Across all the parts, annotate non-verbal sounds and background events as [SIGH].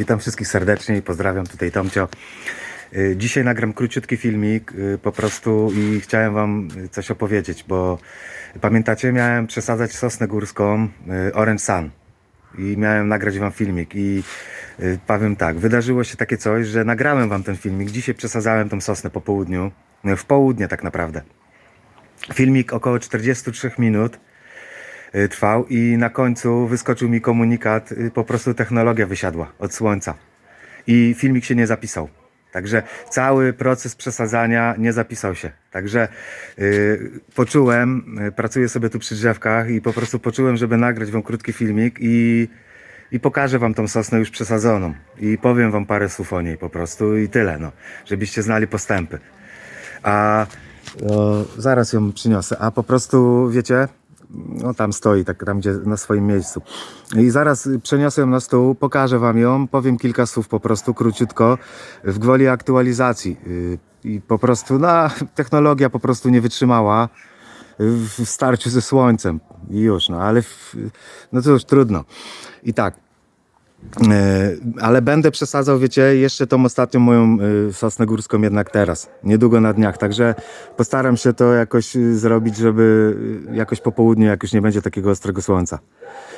Witam wszystkich serdecznie i pozdrawiam tutaj Tomcio. Y, Dzisiaj nagram króciutki filmik y, po prostu i chciałem wam coś opowiedzieć, bo pamiętacie, miałem przesadzać sosnę górską y, Orange Sun i miałem nagrać wam filmik i powiem tak, wydarzyło się takie coś, że nagrałem wam ten filmik, dzisiaj przesadzałem tą sosnę po południu, w południe tak naprawdę. Filmik około 43 minut trwał i na końcu wyskoczył mi komunikat, y, po prostu technologia wysiadła od słońca i filmik się nie zapisał. Także cały proces przesadzania nie zapisał się. Także y, poczułem, y, pracuję sobie tu przy drzewkach i po prostu poczułem, żeby nagrać wam krótki filmik i, i pokażę wam tą sosnę już przesadzoną i powiem wam parę słów o niej po prostu i tyle, no, żebyście znali postępy. A o, zaraz ją przyniosę. A po prostu, wiecie, no tam stoi, tak tam gdzie na swoim miejscu. I zaraz przeniosę ją na stół, pokażę wam ją, powiem kilka słów po prostu króciutko w gwoli aktualizacji. Y, I po prostu, no, technologia po prostu nie wytrzymała w starciu ze słońcem. I już, no ale w, no już trudno. I tak. E, ale będę przesadzał, wiecie, jeszcze tą ostatnią moją y, sosnę górską jednak teraz, niedługo na dniach, także postaram się to jakoś y, zrobić, żeby jakoś po południu, jak już nie będzie takiego ostrego słońca,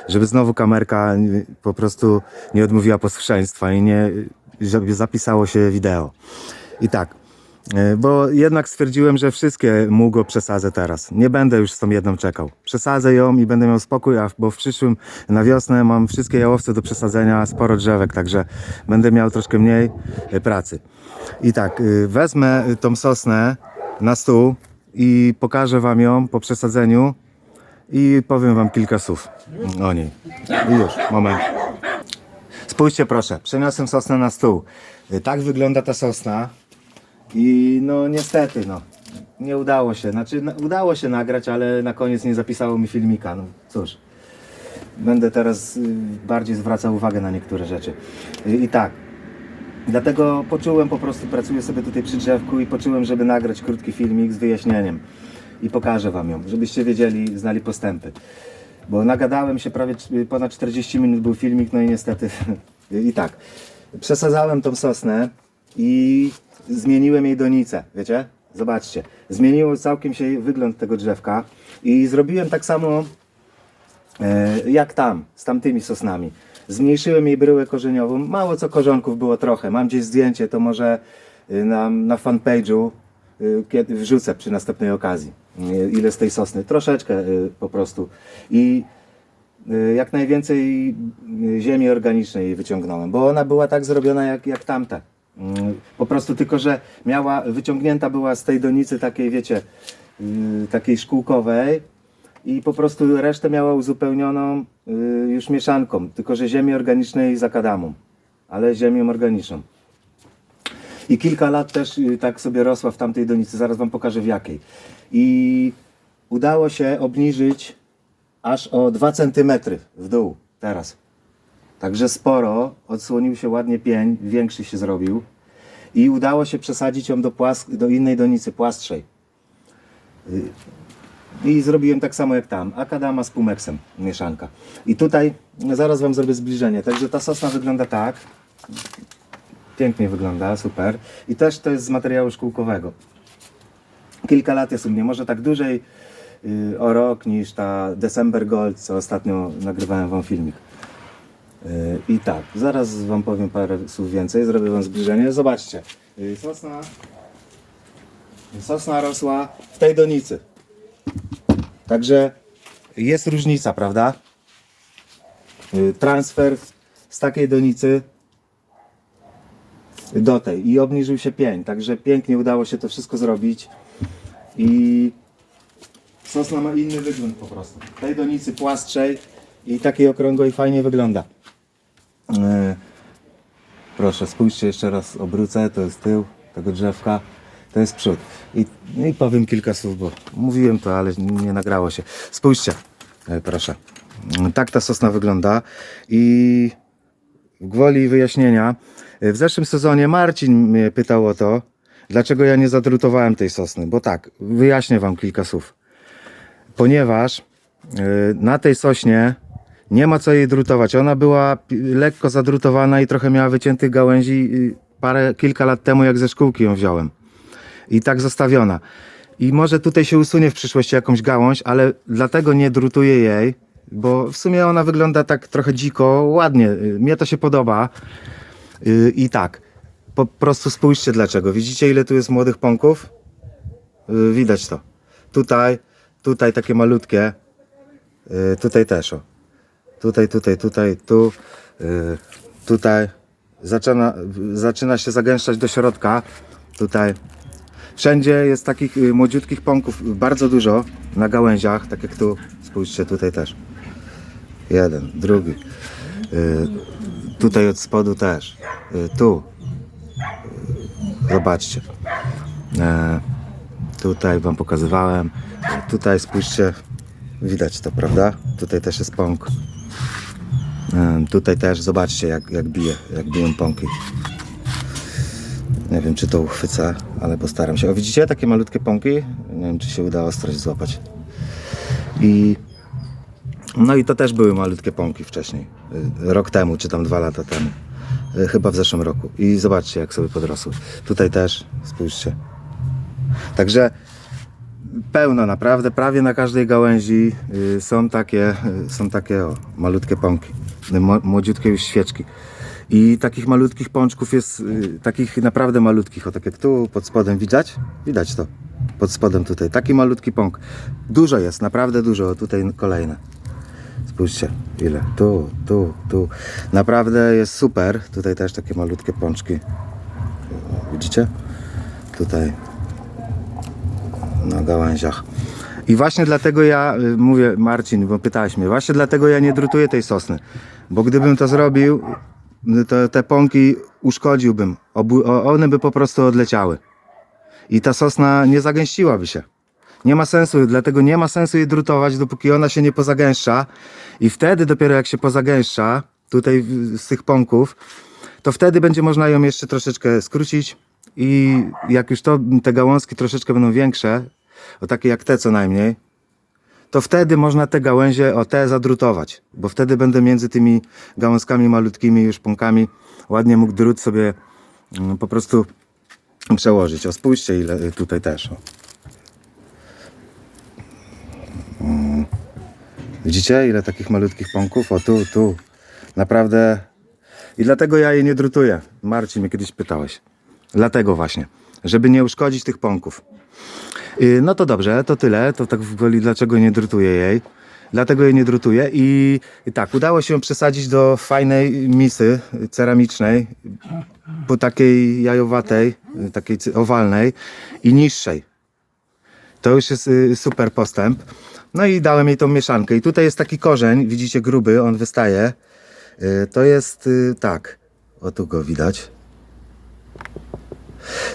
żeby znowu kamerka po prostu nie odmówiła posłuszeństwa i nie, żeby zapisało się wideo. I tak, E, Bo jednak stwierdziłem, że wszystkie mugo przesadzę teraz. Nie będę już z tą jedną czekał. Przesadzę ją i będę miał spokój, a bo w przyszłym na wiosnę mam wszystkie jałowce do przesadzenia, sporo drzewek, także będę miał troszkę mniej e, pracy. I tak, y, wezmę tą sosnę na stół i pokażę wam ją po przesadzeniu i powiem wam kilka słów o niej. I już, moment. Spójrzcie proszę, przeniosłem sosnę na stół. Tak wygląda ta sosna. I no niestety, no. Nie udało się. Znaczy, na, udało się nagrać, ale na koniec nie zapisało mi filmika. No cóż. Będę teraz y, bardziej zwracał uwagę na niektóre rzeczy. Y, I tak. Dlatego poczułem po prostu, pracuję sobie tutaj przy drzewku i poczułem, żeby nagrać krótki filmik z wyjaśnieniem. I pokażę wam ją, żebyście wiedzieli, znali postępy. Bo nagadałem się prawie c- ponad 40 minut był filmik, no i niestety. [LAUGHS] I tak. Przesadzałem tą sosnę i zmieniłem jej donicę, wiecie? Zobaczcie. Zmieniło całkiem się wygląd tego drzewka i zrobiłem tak samo e, jak tam, z tamtymi sosnami. Zmniejszyłem jej bryłę korzeniową. Mało co korzonków było trochę. Mam gdzieś zdjęcie, to może y, na, na fanpage'u y, kiedy wrzucę przy następnej okazji. y, Ile z tej sosny. Troszeczkę po prostu. I jak najwięcej ziemi organicznej wyciągnąłem, bo ona była tak zrobiona jak, jak tamte. Mm, Po prostu tylko, że miała, wyciągnięta była z tej donicy takiej, wiecie, y, takiej szkółkowej i po prostu resztę miała uzupełnioną y, już mieszanką, tylko że ziemi organicznej z akadamą, ale ziemią organiczną. I kilka lat też y, tak sobie rosła w tamtej donicy, zaraz wam pokażę w jakiej. I udało się obniżyć aż o 2 cm w dół teraz. Także sporo, odsłonił się ładnie pień, większy się zrobił. I udało się przesadzić ją do, do innej donicy, płastszej. Y, I zrobiłem tak samo jak tam. Akadama z pumeksem, mieszanka. I tutaj zaraz wam zrobię zbliżenie. Także ta sosna wygląda tak. Pięknie wygląda, super. I też to jest z materiału szkółkowego. Kilka lat jest u mnie, może tak dłużej y, o rok niż ta December Gold, co ostatnio nagrywałem wam filmik. Y, I tak, zaraz wam powiem parę słów więcej, zrobię wam zbliżenie. Zobaczcie, y, sosna, sosna rosła w tej donicy. Także jest różnica, prawda? Y, Transfer z takiej donicy do tej i obniżył się pień, także pięknie udało się to wszystko zrobić i sosna ma inny wygląd po prostu. W tej donicy płastszej i takiej okrągłej fajnie wygląda. E, Proszę, spójrzcie jeszcze raz, obrócę, to jest tył tego drzewka, to jest przód. I, no i powiem kilka słów, bo mówiłem to, ale nie nagrało się. Spójrzcie, e, proszę. Tak ta sosna wygląda i gwoli wyjaśnienia. W zeszłym sezonie Marcin mnie pytał o to, dlaczego ja nie zadrutowałem tej sosny. Bo tak, wyjaśnię wam kilka słów. Ponieważ e, na tej sośnie Nie ma co jej drutować. Ona była lekko zadrutowana i trochę miała wyciętych gałęzi parę, kilka lat temu, jak ze szkółki ją wziąłem. I tak zostawiona. I może tutaj się usunie w przyszłości jakąś gałąź, ale dlatego nie drutuję jej, bo w sumie ona wygląda tak trochę dziko, ładnie. Mnie to się podoba. Y, I tak, po prostu spójrzcie dlaczego. Widzicie ile tu jest młodych pąków? Y, Widać to. Tutaj, tutaj takie malutkie. Y, Tutaj też o. Tutaj, tutaj, tutaj, tu. y, Tutaj. Zaczyna, zaczyna się zagęszczać do środka. Tutaj. Wszędzie jest takich y, młodziutkich pąków bardzo dużo na gałęziach, tak jak tu. Spójrzcie, tutaj też. Jeden, drugi. Y, Tutaj od spodu też. Tu. Zobaczcie. E, Tutaj wam pokazywałem. Tutaj spójrzcie. Widać to, prawda? Tutaj też jest pąk. Tutaj też zobaczcie jak, jak bije, jak biją pąki. Nie wiem czy to uchwycę, ale postaram się. O widzicie takie malutkie pąki? Nie wiem czy się uda ostrość złapać. I no i to też były malutkie pąki wcześniej. Y, Rok temu, czy tam dwa lata temu. Y, Chyba w zeszłym roku. I zobaczcie, jak sobie podrosły. Tutaj też, spójrzcie. Także pełno naprawdę, prawie na każdej gałęzi y, są takie, y, są takie o, malutkie pąki. Y, Młodziutkie już świeczki. I takich malutkich pączków jest, takich naprawdę malutkich, o tak jak tu pod spodem widać? Widać to. Pod spodem tutaj. Taki malutki pąk. Dużo jest, naprawdę dużo. O, Tutaj kolejne. Spójrzcie, ile. Tu, tu, tu. Naprawdę jest super. Tutaj też takie malutkie pączki. Widzicie? Tutaj na gałęziach. I właśnie dlatego ja y, mówię, Marcin, bo pytałeś mnie, właśnie dlatego ja nie drutuję tej sosny. Bo gdybym to zrobił, y, to te pąki uszkodziłbym. One by po prostu odleciały. I ta sosna nie zagęściłaby się. Nie ma sensu, dlatego nie ma sensu jej drutować, dopóki ona się nie pozagęszcza. I wtedy dopiero jak się pozagęszcza, tutaj z tych pąków, to wtedy będzie można ją jeszcze troszeczkę skrócić i jak już to, te gałązki troszeczkę będą większe, o takie jak te co najmniej, to wtedy można te gałęzie, o te zadrutować, bo wtedy będę między tymi gałązkami malutkimi już pąkami ładnie mógł drut sobie mm, po prostu przełożyć. O spójrzcie ile tutaj też. O. Mm. Widzicie ile takich malutkich pąków? O tu, tu. Naprawdę. I dlatego ja jej nie drutuję. Marcin mnie kiedyś pytałeś. Dlatego właśnie. Żeby nie uszkodzić tych pąków. Yy, No to dobrze, to tyle. To tak w gwoli dlaczego nie drutuję jej. Dlatego jej nie drutuję i, tak, udało się przesadzić do fajnej misy ceramicznej, po takiej jajowatej, y, takiej owalnej i niższej. To już jest y, super postęp. No i dałem jej tą mieszankę. I tutaj jest taki korzeń, widzicie, gruby, on wystaje. Y, To jest y, tak, o tu go widać.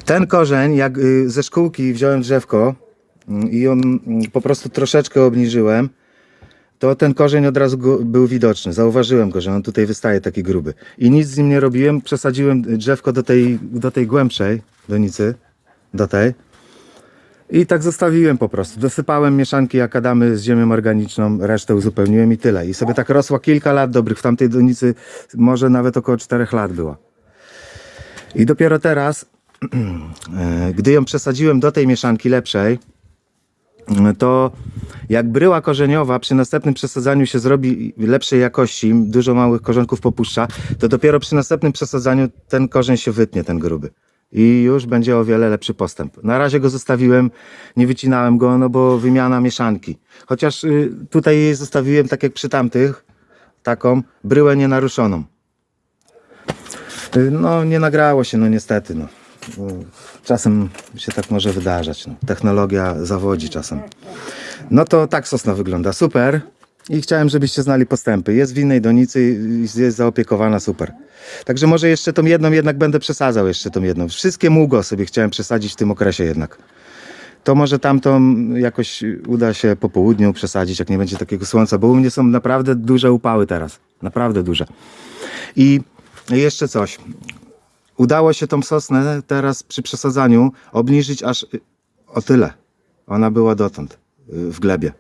Ten korzeń, jak y, ze szkółki wziąłem drzewko mm, i ją mm, po prostu troszeczkę obniżyłem, to ten korzeń od razu był widoczny. Zauważyłem go, że on tutaj wystaje taki gruby. I nic z nim nie robiłem. Przesadziłem drzewko do tej, do tej głębszej donicy, do tej. I tak zostawiłem po prostu. Dosypałem mieszanki akadamy z ziemią organiczną, resztę uzupełniłem i tyle. I sobie tak rosła kilka lat dobrych. W tamtej donicy może nawet około 4 lat była. I dopiero teraz, gdy ją przesadziłem do tej mieszanki lepszej, to jak bryła korzeniowa przy następnym przesadzaniu się zrobi lepszej jakości, dużo małych korzonków popuszcza, to dopiero przy następnym przesadzaniu ten korzeń się wytnie, ten gruby. I już będzie o wiele lepszy postęp. Na razie go zostawiłem, nie wycinałem go, no bo wymiana mieszanki. Chociaż y, tutaj jej zostawiłem, tak jak przy tamtych, taką bryłę nienaruszoną. Y, No, nie nagrało się, no niestety. No. Czasem się tak może wydarzać. No. Technologia zawodzi czasem. No to tak sosna wygląda. Super. I chciałem, żebyście znali postępy. Jest w innej donicy, i jest zaopiekowana super. Także może jeszcze tą jedną jednak będę przesadzał jeszcze tą jedną. Wszystkie mugo sobie chciałem przesadzić w tym okresie jednak. To może tamtą jakoś uda się po południu przesadzić, jak nie będzie takiego słońca, bo u mnie są naprawdę duże upały teraz. Naprawdę duże. I jeszcze coś. Udało się tą sosnę teraz przy przesadzaniu obniżyć aż y, o tyle. Ona była dotąd y, w glebie.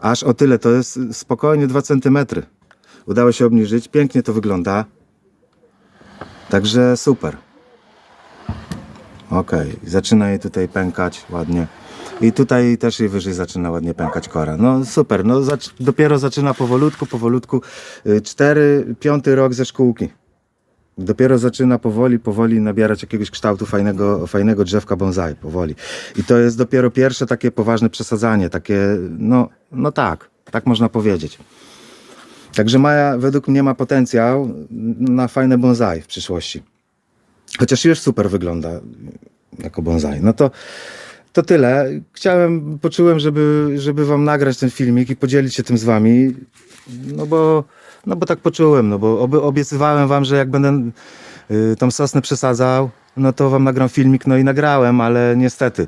Aż o tyle, to jest y, spokojnie 2 cm. Udało się obniżyć. Pięknie to wygląda. Także super. Okej, zaczyna jej tutaj pękać ładnie. I tutaj też jej wyżej zaczyna ładnie pękać kora. No super, no zac- dopiero zaczyna powolutku, powolutku. Cztery, piąty rok ze szkółki. Dopiero zaczyna powoli, powoli nabierać jakiegoś kształtu fajnego, fajnego drzewka bonsai, powoli. I to jest dopiero pierwsze takie poważne przesadzanie, takie, no, no tak, tak można powiedzieć. Także Maja według mnie ma potencjał na fajne bonsai w przyszłości. Chociaż już super wygląda jako bonsai. No to, to tyle. Chciałem, poczułem, żeby, żeby wam nagrać ten filmik i podzielić się tym z wami. No bo, no bo tak poczułem, no bo obiecywałem wam, że jak będę y, tą sosnę przesadzał, no to wam nagram filmik, no i nagrałem, ale niestety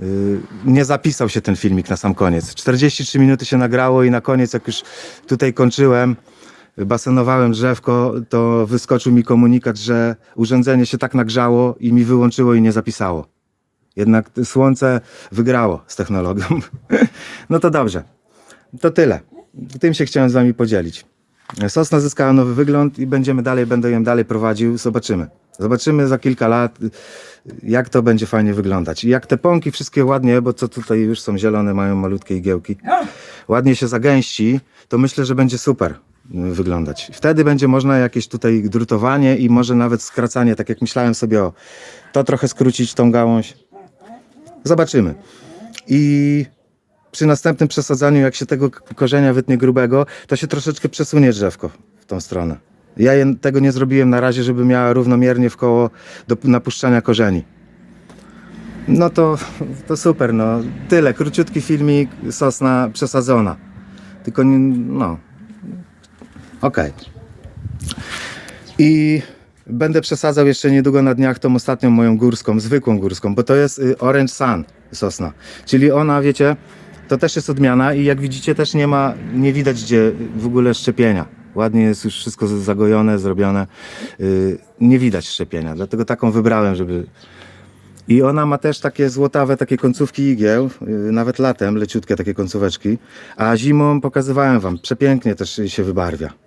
y, nie zapisał się ten filmik na sam koniec. 43 minuty się nagrało i na koniec, jak już tutaj kończyłem, basenowałem drzewko, to wyskoczył mi komunikat, że urządzenie się tak nagrzało i mi wyłączyło i nie zapisało. Jednak słońce wygrało z technologią. [LAUGHS] No to dobrze. To tyle. Tym się chciałem z wami podzielić. Sosna zyskała nowy wygląd i będziemy dalej, będę ją dalej prowadził. Zobaczymy. Zobaczymy za kilka lat, jak to będzie fajnie wyglądać. I jak te pąki wszystkie ładnie, bo co tutaj już są zielone, mają malutkie igiełki, ładnie się zagęści, to myślę, że będzie super wyglądać. Wtedy będzie można jakieś tutaj drutowanie i może nawet skracanie, tak jak myślałem sobie o to trochę skrócić tą gałąź. Zobaczymy. I przy następnym przesadzaniu, jak się tego korzenia wytnie grubego, to się troszeczkę przesunie drzewko w tą stronę. Ja tego nie zrobiłem na razie, żeby miała równomiernie w koło do napuszczania korzeni. No to, to super, no. Tyle, króciutki filmik, sosna przesadzona. Tylko, nie, no. Okej. I będę przesadzał jeszcze niedługo na dniach tą ostatnią moją górską, zwykłą górską, bo to jest y, Orange Sun sosna. Czyli ona, wiecie, to też jest odmiana i jak widzicie też nie ma, nie widać gdzie w ogóle szczepienia. Ładnie jest już wszystko zagojone, zrobione. Y, Nie widać szczepienia, dlatego taką wybrałem, żeby... I ona ma też takie złotawe, takie końcówki igieł, y, nawet latem, leciutkie takie końcóweczki, a zimą pokazywałem wam, przepięknie też się wybarwia.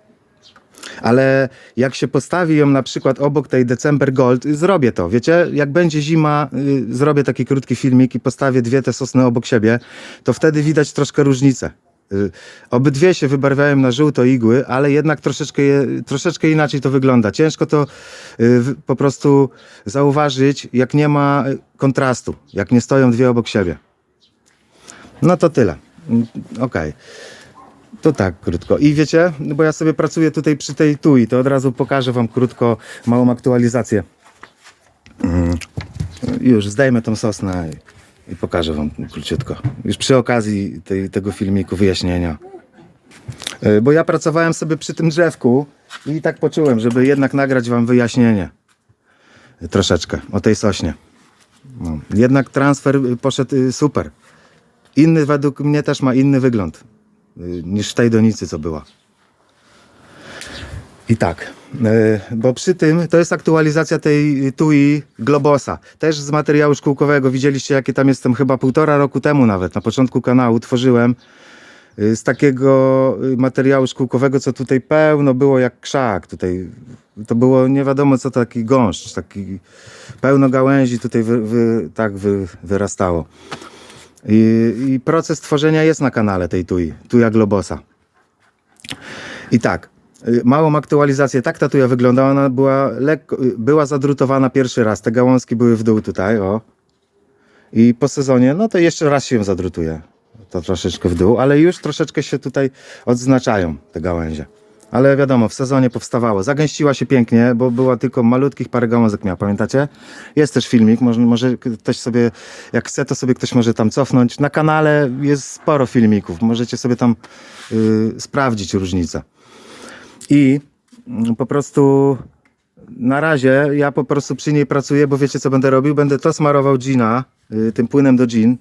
Ale jak się postawi ją na przykład obok tej December Gold, zrobię to. Wiecie, jak będzie zima, y, zrobię taki krótki filmik i postawię dwie te sosny obok siebie, to wtedy widać troszkę różnicę. Y, Obydwie się wybarwiają na żółto igły, ale jednak troszeczkę, je, troszeczkę inaczej to wygląda. Ciężko to y, po prostu zauważyć, jak nie ma y, kontrastu, jak nie stoją dwie obok siebie. No to tyle. Mm, Okej. To tak, krótko. I wiecie, no bo ja sobie pracuję tutaj przy tej tui, to od razu pokażę wam krótko małą aktualizację. Mm. Już zdejmę tą sosnę i, i pokażę wam króciutko. Już przy okazji tej, tego filmiku wyjaśnienia. Y, Bo ja pracowałem sobie przy tym drzewku i tak poczułem, żeby jednak nagrać wam wyjaśnienie. Troszeczkę o tej sośnie. No. Jednak transfer y, poszedł y, super. Inny według mnie też ma inny wygląd niż w tej donicy, co była. I tak, y, bo przy tym to jest aktualizacja tej tui Globosa. Też z materiału szkółkowego. Widzieliście, jakie tam jestem chyba półtora roku temu nawet. Na początku kanału tworzyłem y, z takiego y, materiału szkółkowego, co tutaj pełno było jak krzak. Tutaj to było nie wiadomo co taki gąszcz, taki pełno gałęzi tutaj wy, wy, tak wy, wyrastało. I, I proces tworzenia jest na kanale tej tui, tuja Globosa. I tak, y, małą aktualizację, tak ta tuja wygląda, ona była lekko, y, była zadrutowana pierwszy raz, te gałązki były w dół tutaj, o. I po sezonie, no to jeszcze raz się zadrutuje, to troszeczkę w dół, ale już troszeczkę się tutaj odznaczają te gałęzie. Ale wiadomo, w sezonie powstawało. Zagęściła się pięknie, bo była tylko malutkich parę gałązek miała, pamiętacie? Jest też filmik, może, może ktoś sobie, jak chce, to sobie ktoś może tam cofnąć. Na kanale jest sporo filmików, możecie sobie tam y, sprawdzić różnicę. I mm, po prostu na razie ja po prostu przy niej pracuję, bo wiecie co będę robił? Będę to smarował gina, y, tym płynem do gin.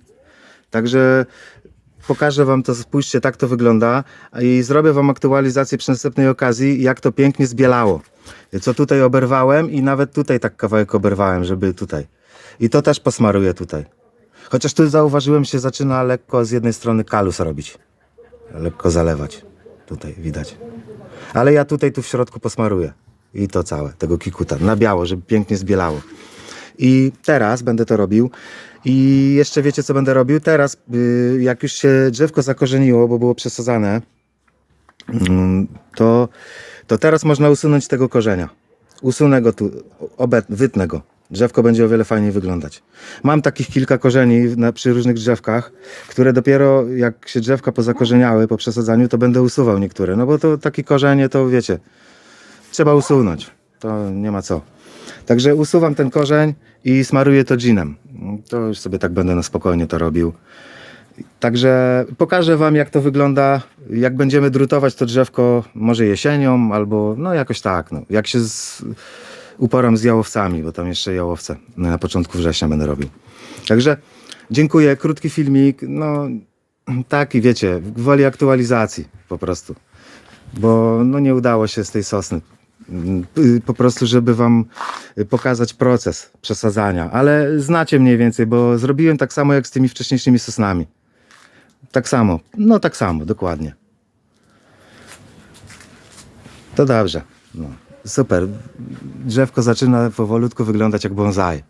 Także pokażę wam to, spójrzcie, tak to wygląda i zrobię wam aktualizację przy następnej okazji, jak to pięknie zbielało. Co tutaj oberwałem i nawet tutaj tak kawałek oberwałem, żeby tutaj. I to też posmaruję tutaj. Chociaż tu zauważyłem, się zaczyna lekko z jednej strony kalus robić. Lekko zalewać. tutaj widać. Ale ja tutaj tu w środku posmaruję. I to całe, tego kikuta, na biało, żeby pięknie zbielało. I teraz będę to robił. I jeszcze wiecie, co będę robił? Teraz, y, jak już się drzewko zakorzeniło, bo było przesadzane, mm, to, to teraz można usunąć tego korzenia. Usunę go tu, obet, wytnę go. Drzewko będzie o wiele fajniej wyglądać. Mam takich kilka korzeni na, przy różnych drzewkach, które dopiero jak się drzewka pozakorzeniały po przesadzaniu, to będę usuwał niektóre. No bo to takie korzenie, to wiecie, trzeba usunąć. To nie ma co. Także usuwam ten korzeń i smaruję to ginem. To już sobie tak będę na spokojnie to robił. Także pokażę Wam, jak to wygląda, jak będziemy drutować to drzewko, może jesienią, albo no jakoś tak, no, jak się z, uporam z jałowcami, bo tam jeszcze jałowce na początku września będę robił. Także dziękuję, krótki filmik, no taki wiecie, gwoli aktualizacji po prostu, bo no nie udało się z tej sosny po prostu, żeby wam y, pokazać proces przesadzania, ale znacie mniej więcej, bo zrobiłem tak samo jak z tymi wcześniejszymi sosnami. Tak samo, no tak samo, dokładnie. To dobrze. No, super. Drzewko zaczyna powolutku wyglądać jak bonsai.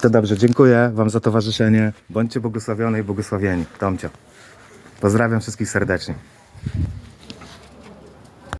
To dobrze, dziękuję Wam za towarzyszenie. Bądźcie błogosławione i błogosławieni. Tomcio. Pozdrawiam wszystkich serdecznie.